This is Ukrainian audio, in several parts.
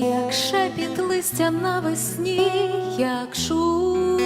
як шепіт листя навесні, як шум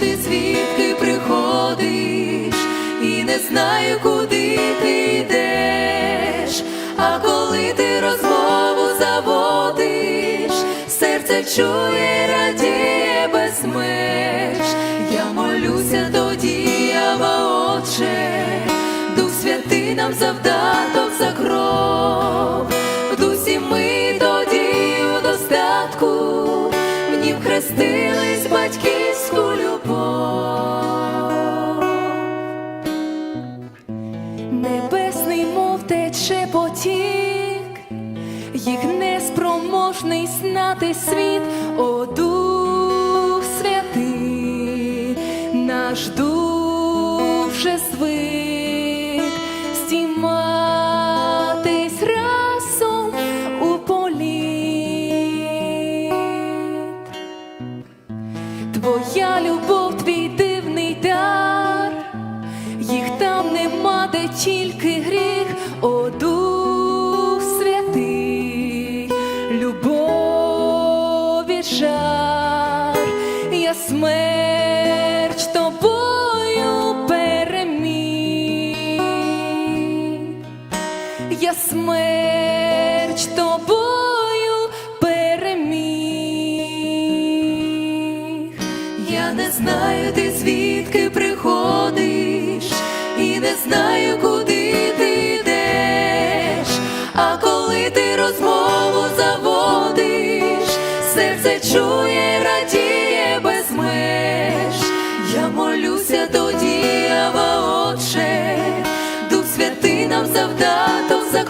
ти звідки приходиш, і не знаю, куди ти йдеш. А коли ти розмову заводиш, серце чує, радіє без меж. Я молюся до діява, Отче, Дух Святий нам завдаток за кров. В дусі ми тоді у в нім хрестились батьківську їх неспроможний знати світ, о Дух Святий, наш дух вже звик стіматись разом у полі. Твоя любов, твій дивний дар, їх там нема, де тільки гріх, смерть тобою переміг, я смерть тобою переміг. Я не знаю, ти звідки приходиш, і не знаю, куди ти йдеш. А коли ти розмову заводиш, серце чує, радіє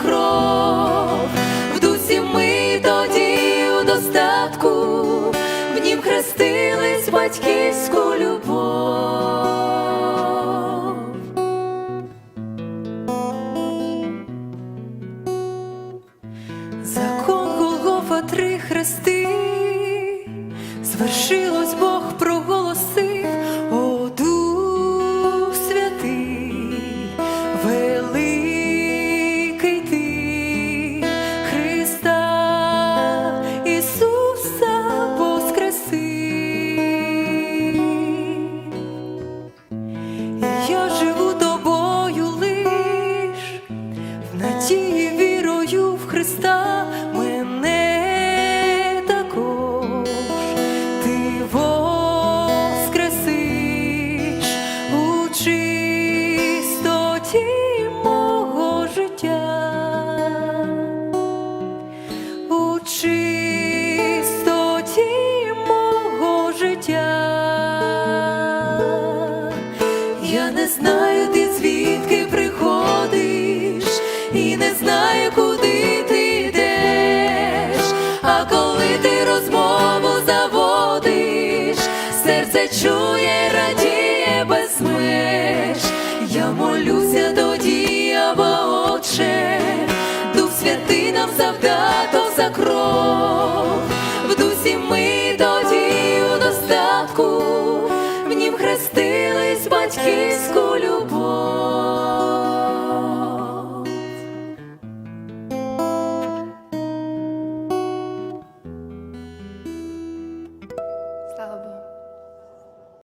кров. В дусі ми тоді у достатку, в нім хрестились батьківську любов. Закон Я не знаю, ти звідки приходиш, і не знаю, куди ти йдеш. А коли ти розмову заводиш, серце чує, радіє без меж. Я молюся до діява, Отче, Дух Святий нам завдаток за кров. В дусі ми